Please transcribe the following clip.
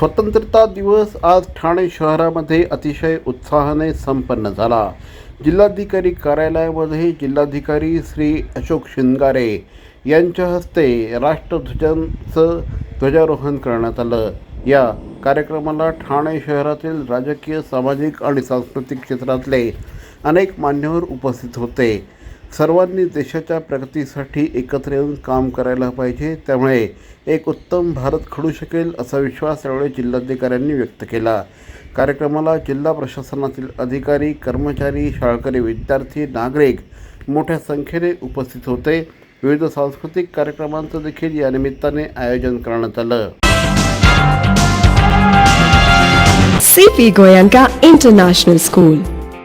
स्वतंत्रता दिवस आज ठाणे शहरामध्ये अतिशय उत्साहाने संपन्न झाला. जिल्हाधिकारी कार्यालयामध्ये जिल्हाधिकारी श्री अशोक शिंगारे यांच्या हस्ते राष्ट्रध्वजांचं ध्वजारोहण करण्यात आलं. या कार्यक्रमाला ठाणे शहरातील राजकीय सामाजिक आणि सांस्कृतिक क्षेत्रातले अनेक मान्यवर उपस्थित होते. सर्वांनी देशाच्या प्रगतीसाठी एकत्र येऊन काम करायला पाहिजे. त्यामुळे एक उत्तम भारत घडू शकेल असा विश्वास यावेळी जिल्हाधिकाऱ्यांनी व्यक्त केला. कार्यक्रमाला जिल्हा प्रशासनातील अधिकारी कर्मचारी शाळकरी विद्यार्थी नागरिक मोठ्या संख्येने उपस्थित होते. विविध सांस्कृतिक कार्यक्रमांचं देखील या निमित्ताने आयोजन करण्यात आलं. C P Goenka international school